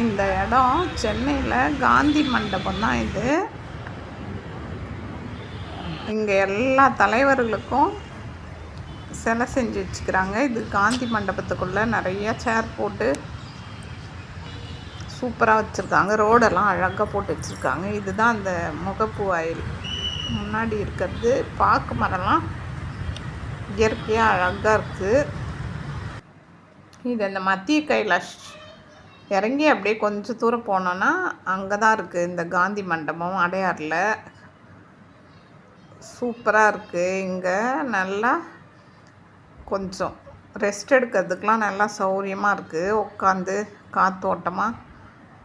இந்த இடம் சென்னையில் காந்தி மண்டபம் தான் இது. இங்கே எல்லா தலைவர்களுக்கும் சிலை செஞ்சு வச்சுக்கிறாங்க. இது காந்தி மண்டபத்துக்குள்ளே நிறைய சேர் போட்டு சூப்பராக வச்சுருக்காங்க. ரோடெல்லாம் அழகாக போட்டு வச்சுருக்காங்க. இதுதான் அந்த முகப்பு வாயில். முன்னாடி இருக்கிறது பாக்கு மரம்லாம் இயற்கையாக அழகாக இருக்குது இது அந்த மத்திய கைலாஷ் இறங்கி அப்படியே கொஞ்சம் தூரம் போனோன்னா அங்கே தான் இருக்குது இந்த காந்தி மண்டபம் அடையாறில் சூப்பராக இருக்குது இங்கே நல்லா கொஞ்சம் ரெஸ்ட் எடுக்கிறதுக்கெலாம் நல்லா சௌரியமாக இருக்குது உட்காந்து காற்றோட்டமாக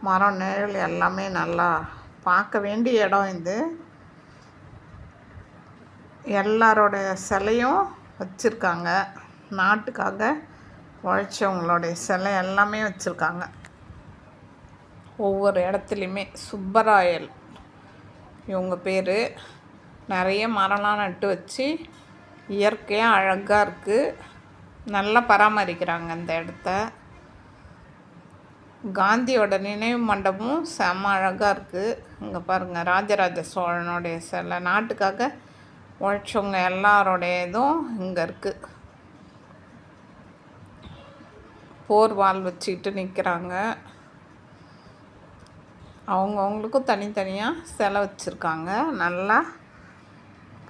மரம் நிழல் எல்லாமே நல்லா பார்க்க வேண்டிய இடம் இது. எல்லாரோட சிலையும் வச்சுருக்காங்க. நாட்டுக்காக உழைச்சவங்களுடைய சிலை எல்லாமே வச்சுருக்காங்க. ஒவ்வொரு இடத்துலையுமே சுப்பராயல். இவங்க பேர் நிறைய மரம்லாம் நட்டு வச்சு இயற்கையாக அழகாக இருக்குது நல்லா பராமரிக்கிறாங்க இந்த இடத்த. காந்தியோட நினைவு மண்டபமும் செம அழகாக இருக்குது இங்கே பாருங்கள் ராஜராஜ சோழனுடைய சில. நாட்டுக்காக உழைச்சவங்க எல்லாரோடைய இதுவும் இங்கே இருக்குது போர் வால் வச்சுக்கிட்டு நிற்கிறாங்க அவங்கவுங்களுக்கும் தனித்தனியாக சிலை வச்சுருக்காங்க. நல்லா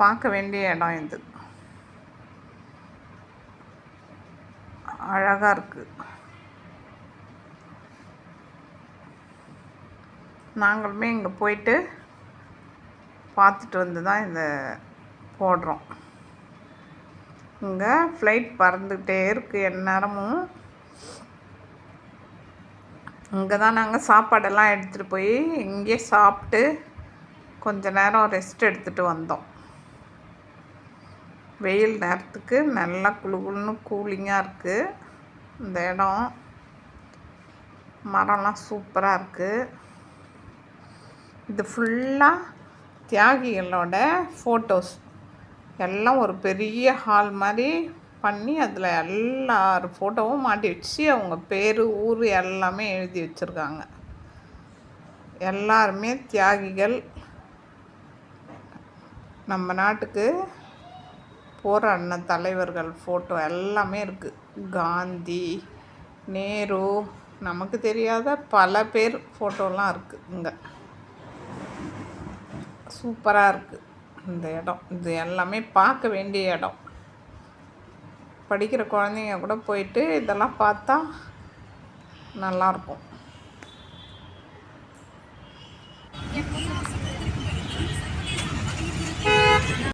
பார்க்க வேண்டிய இடம் இது. அழகாக இருக்குது நாங்களுமே இங்கே போயிட்டு பார்த்துட்டு வந்து தான் இந்த போடுறோம். இங்கே ஃப்ளைட் பறந்துக்கிட்டே இருக்குது எந்நேரமும் இங்கே தான் நாங்கள் சாப்பாடெல்லாம் எடுத்துகிட்டு போய் இங்கே சாப்பிட்டு கொஞ்ச நேரம் ரெஸ்ட் எடுத்துகிட்டு வந்தோம். வெயில் நேரத்துக்கு நல்லா குளு குளுன்னு கூலிங்காக இருக்குது இந்த இடம் மரம்லாம் சூப்பராக இருக்குது இது ஃபுல்லாக தியாகிகளோட ஃபோட்டோஸ் எல்லாம் ஒரு பெரிய ஹால் மாதிரி பண்ணி அதில் எல்லார் ஃபோட்டோவும் மாட்டி வச்சு அவங்க பேர் ஊர் எல்லாமே எழுதி வச்சுருக்காங்க. எல்லாருமே தியாகிகள். நம்ம நாட்டுக்கு போராடின தலைவர்கள் ஃபோட்டோ எல்லாமே இருக்குது காந்தி நேரு நமக்கு தெரியாத பல பேர் ஃபோட்டோலாம் இருக்குது இங்கே. சூப்பராக இருக்குது இந்த இடம். இது எல்லாமே பார்க்க வேண்டிய இடம். படிக்கிற குழந்தைங்க கூட போயிட்டு இதெல்லாம் பார்த்தா நல்லாயிருக்கும்.